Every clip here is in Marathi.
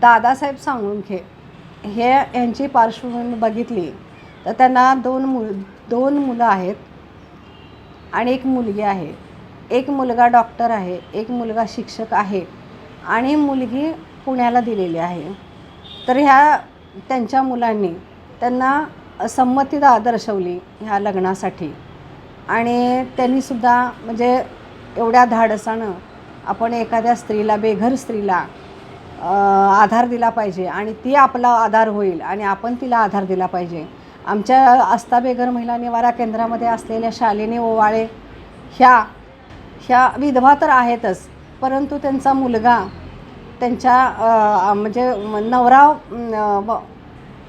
दादासाहेब सांगुंखे हे यांची पार्श्वभूमी बघितली तर त्यांना दोन मुल दोन मुलं आहेत आणि एक मुलगी आहे. एक मुलगा डॉक्टर आहे एक मुलगा शिक्षक आहे आणि मुलगी पुण्याला दिलेली आहे. तर ह्या त्यांच्या मुलांनी त्यांना संमती दा दर्शवली ह्या लग्नासाठी. आणि त्यांनीसुद्धा म्हणजे एवढ्या धाडसानं आपण एखाद्या स्त्रीला बेघर स्त्रीला आधार दिला पाहिजे आणि ती आपला आधार होईल आणि आपण तिला आधार दिला पाहिजे. आमच्या आस्था बेघर महिला निवारा केंद्रामध्ये असलेल्या शालिनी ओवाळे ह्या ह्या विधवा तर आहेतच परंतु त्यांचा मुलगा त्यांच्या म्हणजे नवरा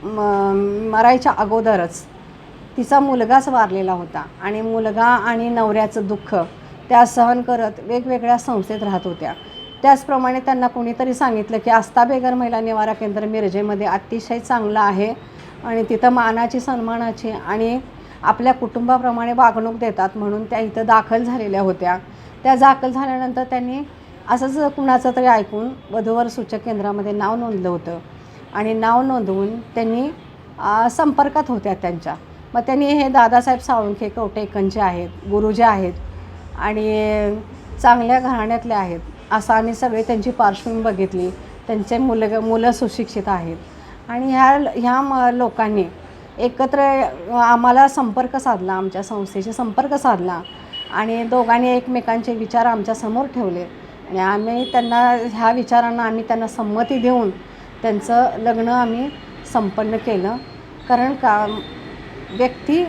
म- मरायच्या अगोदरच तिचा मुलगाच वारलेला होता. आणि मुलगा आणि नवऱ्याचं दुःख त्या सहन करत वेगवेगळ्या संस्थेत राहत होत्या. त्याचप्रमाणे त्यांना कोणीतरी सांगितलं की आस्था बेगर महिला निवारा केंद्र मिरजेमध्ये अतिशय चांगलं आहे आणि तिथं मानाची सन्मानाची आणि आपल्या कुटुंबाप्रमाणे वागणूक देतात म्हणून त्या इथं दाखल झालेल्या होत्या. त्या दाखल झाल्यानंतर त्यांनी असंच कुणाचं तरी ऐकून वधूवर सूचक केंद्रामध्ये नाव नोंदलं होतं. आणि नाव नोंदवून त्यांनी संपर्कात होत्या त्यांच्या. मग त्यांनी हे दादासाहेब साळुंखे कवटेकनचे आहेत गुरुजी आहेत आणि चांगल्या घराण्यातले आहेत असं आम्ही सगळे त्यांची पार्श्वभूमी बघितली. त्यांचे मुलं मुलं सुशिक्षित आहेत. आणि ह्या ह्या म लोकांनी एकत्र आम्हाला संपर्क साधला आमच्या संस्थेशी संपर्क साधला आणि दोघांनी एकमेकांचे विचार आमच्यासमोर ठेवले. आणि आम्ही त्यांना ह्या विचारांना आम्ही त्यांना संमती देऊन त्यांचं लग्न आम्ही संपन्न केलं. कारण का व्यक्ती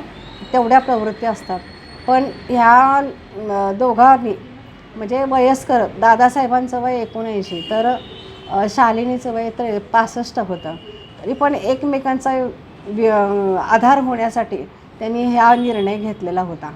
तेवढ्या प्रवृत्ती असतात. पण ह्या दोघांनी म्हणजे वयस्कर दादासाहेबांचं वय एकोणऐंशी तर शालिनीचं वय तर पासष्ट होतं. तरी पण एकमेकांचा आधार होण्यासाठी त्यांनी हा निर्णय घेतलेला होता.